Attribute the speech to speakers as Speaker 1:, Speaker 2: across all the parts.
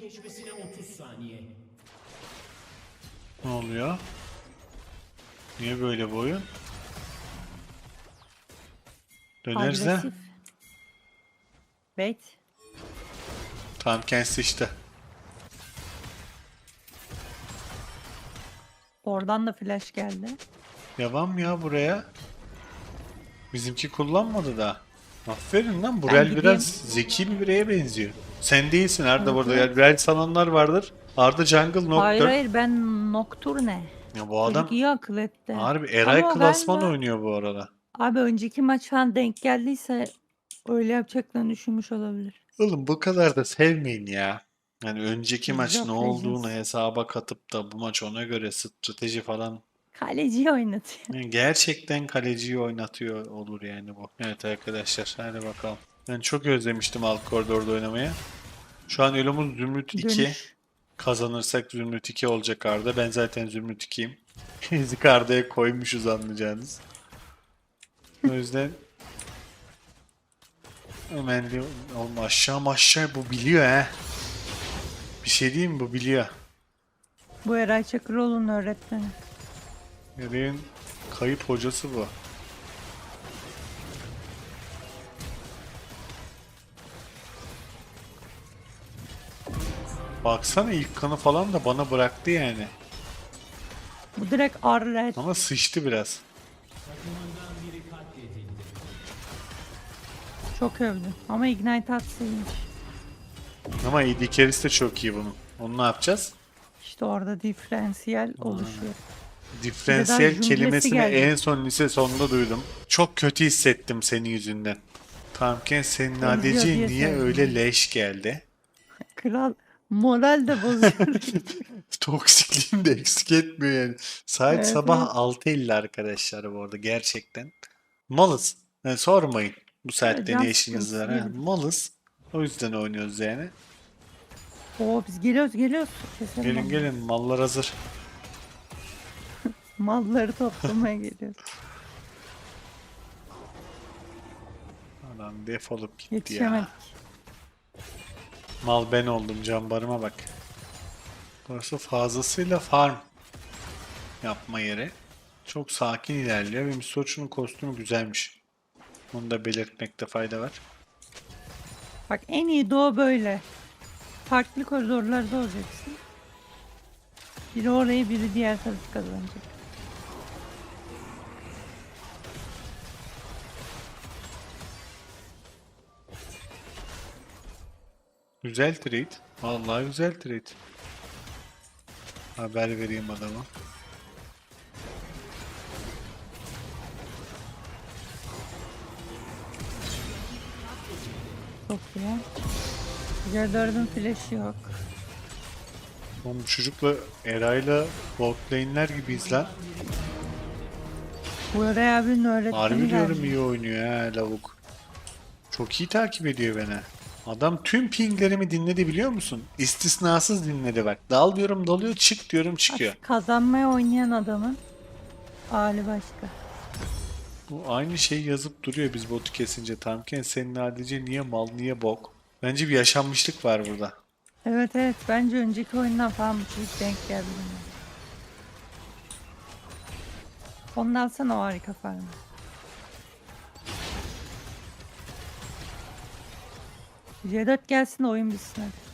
Speaker 1: geçmesine 30 saniye.
Speaker 2: Ne oluyor? Niye böyle bu oyun? Döneriz de.
Speaker 3: Agresif. Bait.
Speaker 2: Tamam kendisi işte.
Speaker 3: Oradan da flash geldi.
Speaker 2: Devam ya buraya. Bizimki kullanmadı da. Aferin lan Burel biraz zeki bir bireye benziyor. Sen değilsin Arda burada.
Speaker 3: evet.
Speaker 2: Yani Burel sananlar vardır. Arda Jungle Nocturne.
Speaker 3: Hayır hayır ben Nocturne.
Speaker 2: Ya bu adam
Speaker 3: Çocuk iyi akıl etti.
Speaker 2: harbi Eray
Speaker 3: Ama
Speaker 2: klasman
Speaker 3: galiba-
Speaker 2: oynuyor bu arada.
Speaker 3: Abi önceki maç falan denk geldiyse öyle yapacaklarını düşünmüş olabilir.
Speaker 2: Oğlum bu kadar da sevmeyin ya. Yani önceki maç ne
Speaker 3: yapmayacağız.
Speaker 2: olduğunu hesaba katıp da bu maç ona göre strateji falan.
Speaker 3: Kaleciyi oynatıyor.
Speaker 2: Yani gerçekten kaleciyi oynatıyor olur yani bu. Evet arkadaşlar hadi bakalım. Ben çok özlemiştim alt koridorda oynamayı. Şu an Elomuz Zümrüt 2.
Speaker 3: Dönüş.
Speaker 2: Kazanırsak Zümrüt 2 olacak Arda. Ben zaten Zümrüt 2'yim. Ezik Arda'ya koymuşuz anlayacağınız. O yüzden hemen oğlum aşağı aşağı bu biliyor he. Bir şey diyeyim mi bu biliyor.
Speaker 3: Bu Eray Çakıroğlu'nun öğretmeni.
Speaker 2: Eray'ın kayıp hocası bu. Baksana ilk kanı falan da bana bıraktı yani.
Speaker 3: Bu direkt Arlet.
Speaker 2: Ama sıçtı biraz.
Speaker 3: Çok övdü. Ama Ignite atsaymış.
Speaker 2: Ama AD carry'si de çok iyi bunun. Onu ne yapacağız?
Speaker 3: İşte orada diferansiyel oluşuyor.
Speaker 2: Diferansiyel kelimesini
Speaker 3: geldi.
Speaker 2: en son lise sonunda duydum. Çok kötü hissettim senin yüzünden. Tamamken senin
Speaker 3: diye
Speaker 2: niye öyle leş geldi?
Speaker 3: Kral moral de bozuyor.
Speaker 2: Toksikliğini de eksik etmiyor yani. Saat
Speaker 3: Evet,
Speaker 2: sabah
Speaker 3: evet.
Speaker 2: 6.50 arkadaşlar bu arada gerçekten. Malız. Yani sormayın bu saatte
Speaker 3: can
Speaker 2: ne işiniz
Speaker 3: sıkıntısı
Speaker 2: var. ha?
Speaker 3: değil.
Speaker 2: Malız. O yüzden oynuyoruz yani.
Speaker 3: Oo biz geliyoruz geliyoruz. Keselim
Speaker 2: Gelin
Speaker 3: onu.
Speaker 2: gelin mallar hazır.
Speaker 3: Malları toplamaya geliyoruz.
Speaker 2: Adam defolup gitti ya.
Speaker 3: Yetişemedik.
Speaker 2: Mal ben oldum cambarıma bak. Burası fazlasıyla farm yapma yeri. Çok sakin ilerliyor ve Misoç'un kostümü güzelmiş. Onu da belirtmekte fayda var.
Speaker 3: Bak en iyi doğu böyle. Farklı koridorlarda olacaksın. Biri orayı biri diğer tarafı kazanacak.
Speaker 2: Güzel trade. Vallahi güzel trade. Haber vereyim adama.
Speaker 3: Çok iyi. C4'ün flash'ı yok.
Speaker 2: Oğlum bu çocukla Eray'la bot lane'ler gibiyiz lan.
Speaker 3: Bu Eray abinin öğretmeni
Speaker 2: Harbi diyorum iyi oynuyor ha lavuk. Çok iyi takip ediyor beni. Adam tüm pinglerimi dinledi biliyor musun? İstisnasız dinledi bak. Dal diyorum dalıyor, çık diyorum çıkıyor.
Speaker 3: Kazanmaya oynayan adamın hali başka.
Speaker 2: Bu aynı şeyi yazıp duruyor biz botu kesince. Tamken senin adice niye mal niye bok? Bence bir yaşanmışlık var burada.
Speaker 3: Evet evet bence önceki oyundan falan bu çocuk denk geldi. Ondan alsana o harika farmı. C4 gelsin de oyun bitsin hadi.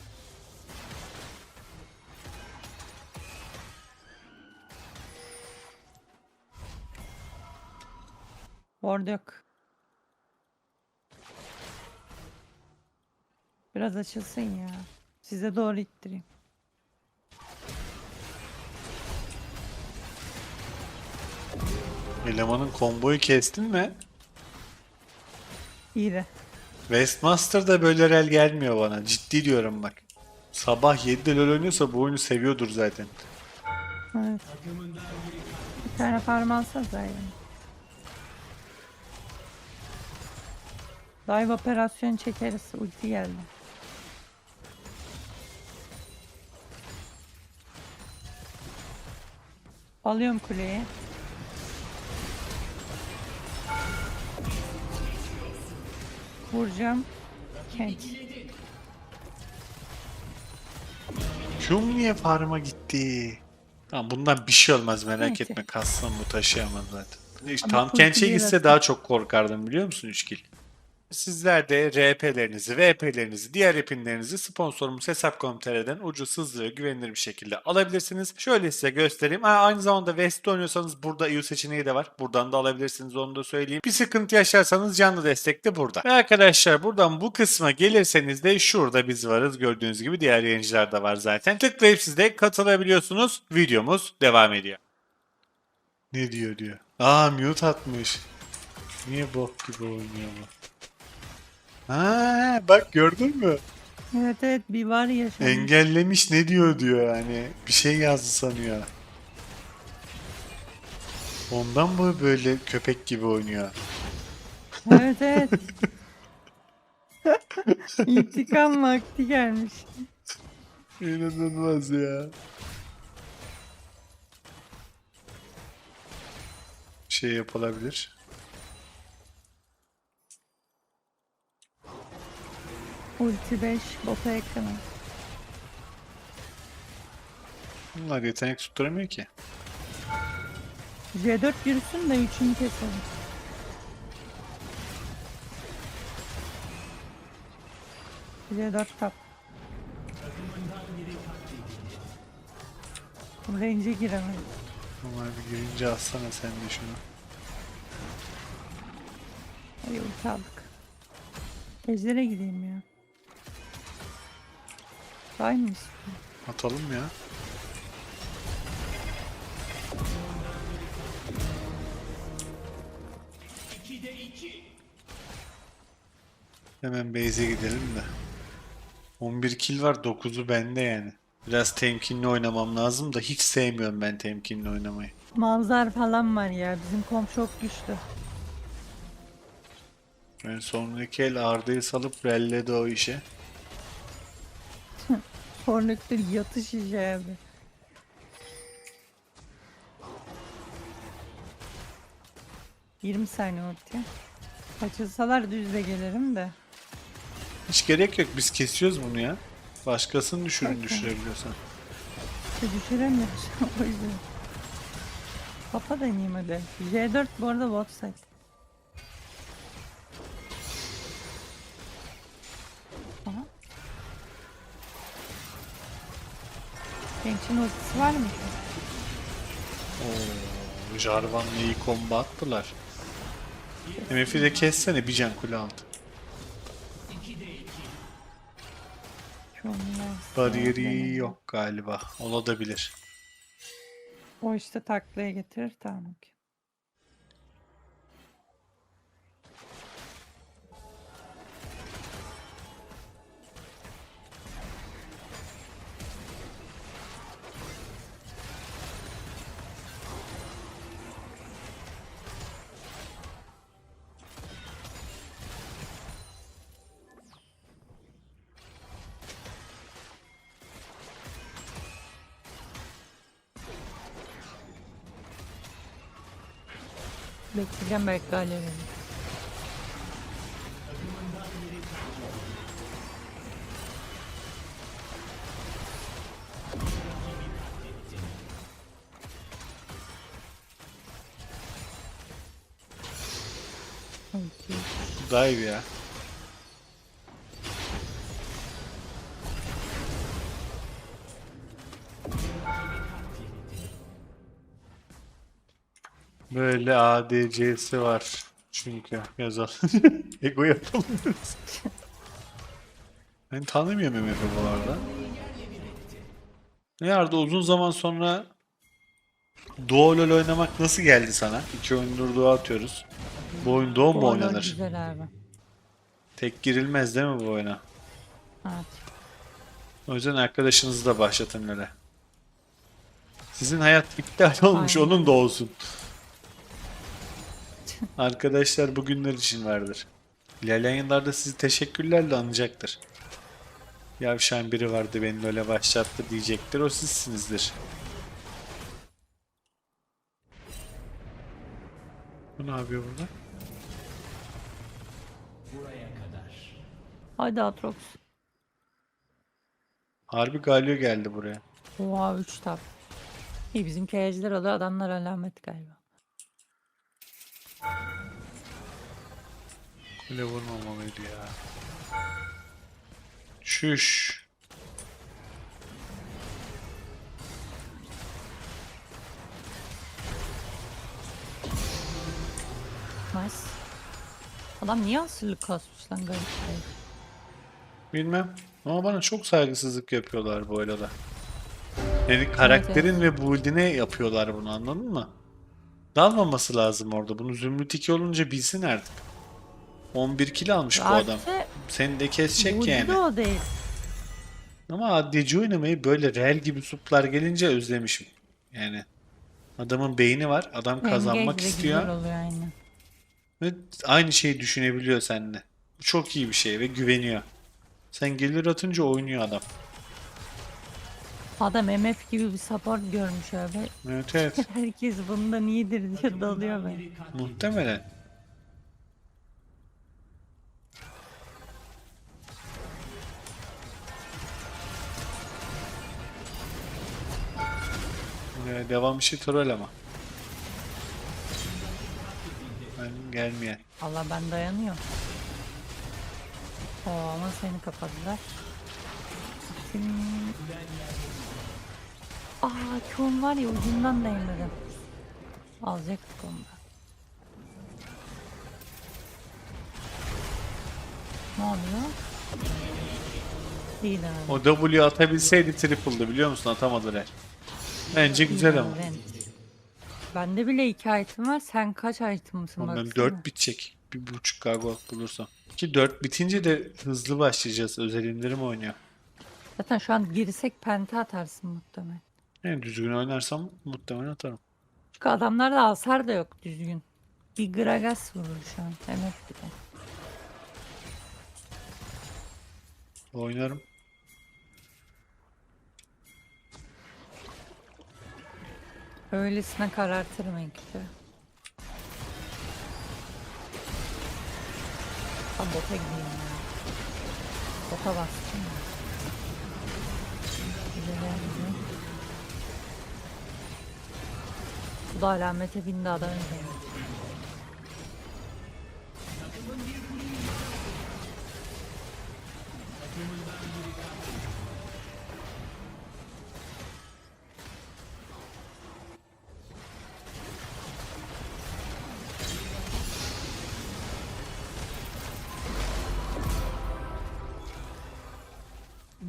Speaker 3: Ward yok. Biraz açılsın ya. Size doğru ittireyim.
Speaker 2: Elemanın komboyu kestin mi?
Speaker 3: İyi de.
Speaker 2: Westmaster'da böyle rel gelmiyor bana. Ciddi diyorum bak. Sabah 7'de LoL oynuyorsa bu oyunu seviyordur zaten.
Speaker 3: Evet. Bir tane farm alsanız yani. Dive operasyon çekeriz. Ulti geldi. Alıyorum kuleyi. Vuracağım. Kenç.
Speaker 2: Q'm niye farma gitti? Tamam bundan bir şey olmaz merak
Speaker 3: Neyse.
Speaker 2: etme. Kassam bu taşıyamaz zaten. İşte
Speaker 3: Ama
Speaker 2: tam kençe gitse daha çok korkardım biliyor musun 3 kill? Sizler de RP'lerinizi, VP'lerinizi, diğer epinlerinizi sponsorumuz Hesap.com.tr'den ucuz, hızlı ve güvenilir bir şekilde alabilirsiniz. Şöyle size göstereyim. Ha, aynı zamanda West'te oynuyorsanız burada EU seçeneği de var. Buradan da alabilirsiniz onu da söyleyeyim. Bir sıkıntı yaşarsanız canlı destek de burada. Ve arkadaşlar buradan bu kısma gelirseniz de şurada biz varız. Gördüğünüz gibi diğer yayıncılar da var zaten. Tıklayıp siz de katılabiliyorsunuz. Videomuz devam ediyor. Ne diyor diyor. Aa mute atmış. Niye bok gibi oynuyor bu? Ha bak gördün mü?
Speaker 3: Evet evet bir var ya.
Speaker 2: Engellemiş ne diyor diyor yani. Bir şey yazdı sanıyor. Ondan bu böyle köpek gibi oynuyor.
Speaker 3: Evet evet. İntikam vakti gelmiş.
Speaker 2: İnanılmaz ya. Şey yapılabilir.
Speaker 3: Ulti 5 bota ekranı.
Speaker 2: Bunlar yetenek tutturamıyor ki.
Speaker 3: J4 yürüsün de 3'ünü keselim. J4 tap. Range'e giremedim.
Speaker 2: Ama bir girince alsana sen de şunu.
Speaker 3: Ay ulti aldık. Ejder'e gideyim ya. Aynı?
Speaker 2: Atalım ya. Hemen base'e gidelim de. 11 kill var 9'u bende yani. Biraz temkinli oynamam lazım da hiç sevmiyorum ben temkinli oynamayı.
Speaker 3: Manzar falan var ya. Bizim kom çok güçlü.
Speaker 2: Ben sonraki el Arda'yı salıp relledi o işe.
Speaker 3: Hornetler yatış işe abi. Yirmi saniye ulti. Kaçırsalar düz de gelirim de.
Speaker 2: Hiç gerek yok biz kesiyoruz bunu ya. Başkasını düşürün düşürebiliyorsan.
Speaker 3: İşte düşüremiyoruz o yüzden. Papa deneyeyim hadi. J4 bu arada bot. Genç'in ultisi var mı?
Speaker 2: Oo, Jarvan'la iyi combo attılar. MF'i de kessene bir can kule aldı. Bariyeri yok galiba. Olabilir.
Speaker 3: O işte taklaya getirir tamam. okey. Bekleyeceğim belki galeri. Okey.
Speaker 2: Dive ya. Böyle ADC'si var. Çünkü yazar. Ego yapamıyoruz. ben tanımıyorum MF'i bu arada. Ne Arda uzun zaman sonra Duo LoL oynamak nasıl geldi sana? İki oyundur Duo atıyoruz. Bu oyun Duo mu oynanır?
Speaker 3: Güzel abi.
Speaker 2: Tek girilmez değil mi bu oyuna?
Speaker 3: Evet.
Speaker 2: O yüzden arkadaşınızı da başlatın öyle. Sizin hayat iptal olmuş,
Speaker 3: Aynen.
Speaker 2: onun da olsun. Arkadaşlar bugünler için vardır. İlerleyen yıllarda sizi teşekkürlerle anacaktır. Yavşan biri vardı beni öyle başlattı diyecektir. O sizsinizdir. Bu ne yapıyor burada?
Speaker 1: Buraya kadar.
Speaker 3: Hadi Atrox.
Speaker 2: Harbi Galio geldi buraya.
Speaker 3: Oha 3 tap. İyi bizim kayacılar oluyor adamlar alamet galiba.
Speaker 2: Kule vurmamalıydı ya. Şüş.
Speaker 3: Nice. Adam niye asırlık kasmış lan garip şey.
Speaker 2: Bilmem. Ama bana çok saygısızlık yapıyorlar bu arada. Yani karakterin ve build'ine yapıyorlar bunu anladın mı? Dalmaması lazım orada. Bunu Zümrüt 2 olunca bilsin artık. 11 kill almış bu adam. Seni de kesecek yani.
Speaker 3: o değil.
Speaker 2: Ama ADC oynamayı böyle real gibi suplar gelince özlemişim. Yani adamın beyni var. Adam kazanmak
Speaker 3: Engage
Speaker 2: istiyor.
Speaker 3: aynen.
Speaker 2: Ve aynı şeyi düşünebiliyor seninle. Bu çok iyi bir şey ve güveniyor. Sen gelir atınca oynuyor adam.
Speaker 3: Adam MF gibi bir support görmüş abi.
Speaker 2: Evet evet.
Speaker 3: Herkes bundan iyidir diye dalıyor be.
Speaker 2: Muhtemelen. Ee, devam işi troll ama. Ben gelmeyen.
Speaker 3: Allah ben dayanıyorum. Oo, ama seni kapadılar. Senin... Aa Kyon var ya ucundan değmedim. Alacaktık onu da. Ne oluyor? Değil abi.
Speaker 2: O W atabilseydi triple'dı biliyor musun? Atamadılar. Bence güzel ama.
Speaker 3: Ben- Bende bile iki item var. Sen kaç item'sın
Speaker 2: Oğlum
Speaker 3: baksana.
Speaker 2: Benim 4 bitecek. Bir buçuk gargo bulursam. Ki 4 bitince de hızlı başlayacağız. Özel indirim oynuyor.
Speaker 3: Zaten şu an girsek penta atarsın muhtemelen.
Speaker 2: Yani düzgün oynarsam muhtemelen atarım.
Speaker 3: Çünkü adamlarda hasar da yok düzgün. Bir Gragas vurur şu an. MF bir de.
Speaker 2: Oynarım.
Speaker 3: Öylesine karartırım ekibi. Ha bota gideyim ya. Bota bastım ya. Bu da alamete bindi adam önce.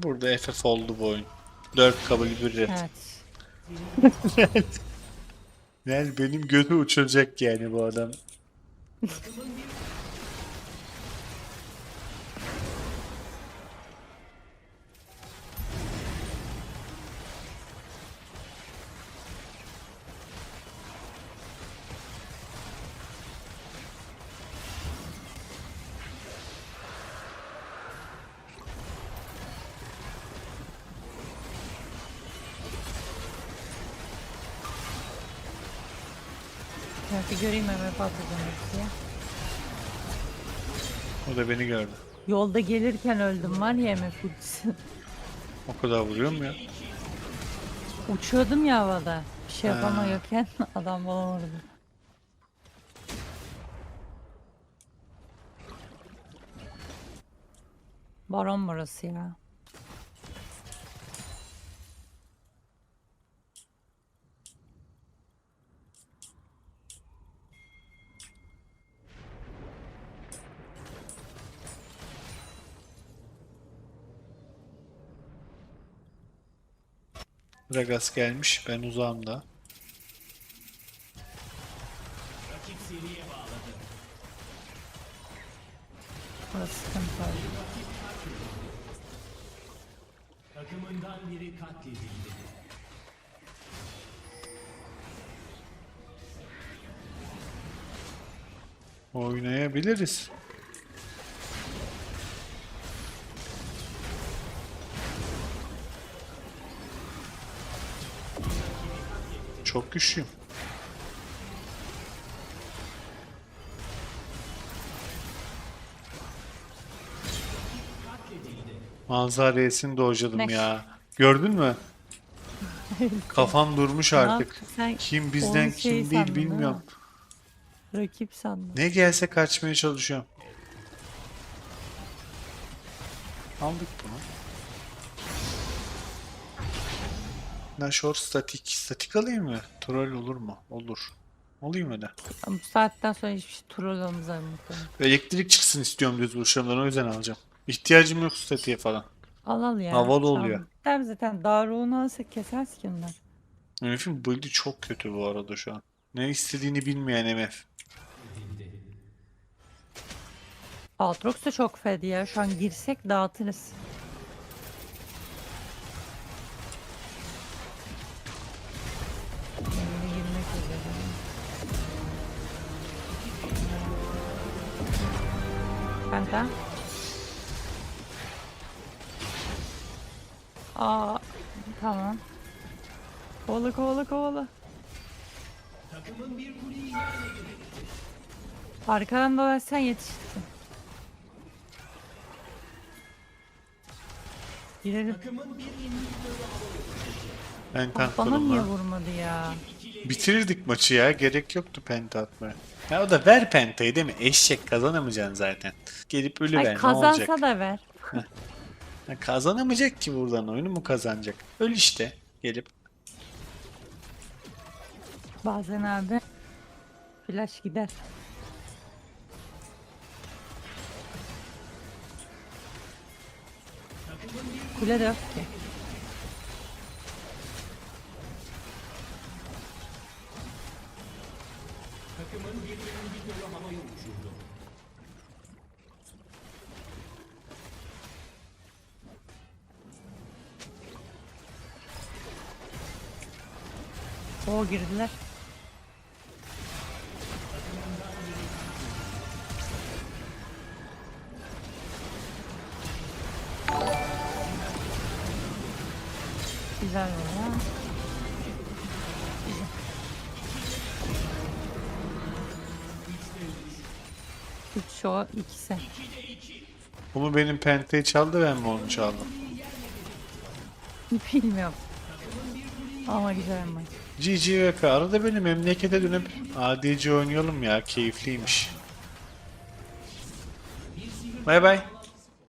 Speaker 2: Burada FF oldu bu oyun. 4 kabul bir red.
Speaker 3: Evet.
Speaker 2: Yani benim gözü uçuracak yani bu adam.
Speaker 3: Belki göreyim MF atacağım diye.
Speaker 2: O da beni gördü.
Speaker 3: Yolda gelirken öldüm var ya MF ultisi.
Speaker 2: O kadar vuruyor mu ya?
Speaker 3: Uçuyordum ya havada. Bir şey
Speaker 2: Ha.
Speaker 3: yapamıyorken adam bana vurdu. Baron burası ya.
Speaker 2: Gragas gelmiş. Ben uzağımda.
Speaker 1: Rakip seriye bağladı.
Speaker 3: Burası sıkıntı oldu.
Speaker 1: Takımından biri katledildi.
Speaker 2: Oynayabiliriz. Çok güçlüyüm. Manzara Y'sini dojladım ya. Gördün mü? Kafam durmuş artık.
Speaker 3: sen?
Speaker 2: Kim bizden
Speaker 3: Onu şey
Speaker 2: kim değil
Speaker 3: sandın,
Speaker 2: bilmiyorum.
Speaker 3: Rakip sandım.
Speaker 2: Ne gelse kaçmaya çalışıyorum. Aldık bunu. Nashor statik. Statik alayım mı? Troll olur mu? Olur. Olayım öyle.
Speaker 3: Bu saatten sonra hiçbir şey troll olmayacak muhtemelen.
Speaker 2: Elektrik çıksın istiyorum düz vuruşlarımdan o yüzden alacağım. İhtiyacım yok statiğe falan.
Speaker 3: Al al ya.
Speaker 2: Havalı
Speaker 3: Tamam.
Speaker 2: oluyor.
Speaker 3: Tabii zaten Daruk'unu alsak kesersin ki onlar.
Speaker 2: MF'in build'i çok kötü bu arada şu an. Ne istediğini bilmeyen MF.
Speaker 3: Aatrox da çok fedi ya. Şu an girsek dağıtırız. Kovala kovala kovala.
Speaker 1: Takımın bir kuleyi.
Speaker 3: Arkadan dolaşsan yetiştin. Girelim.
Speaker 2: Ben
Speaker 3: Bana niye vurmadı ya?
Speaker 2: Bitirirdik maçı ya. Gerek yoktu penta atmaya. Ya o da ver pentayı değil mi? Eşek kazanamayacaksın zaten. Gelip ölüver
Speaker 3: Ay
Speaker 2: ne olacak?
Speaker 3: kazansa da ver.
Speaker 2: Ya kazanamayacak ki buradan. Oyunu mu kazanacak? Öl işte. Gelip.
Speaker 3: Bazen abi flash gider. Kule de yok ki. Girdiler. Güzel ya. Üç o ikisi.
Speaker 2: Bu mu benim pentayı çaldı ben mi onu çaldım?
Speaker 3: Bilmiyorum. Ama güzel maç.
Speaker 2: GG VP. Arada böyle memlekete dönüp ADC oynayalım ya. Keyifliymiş. Bay bay.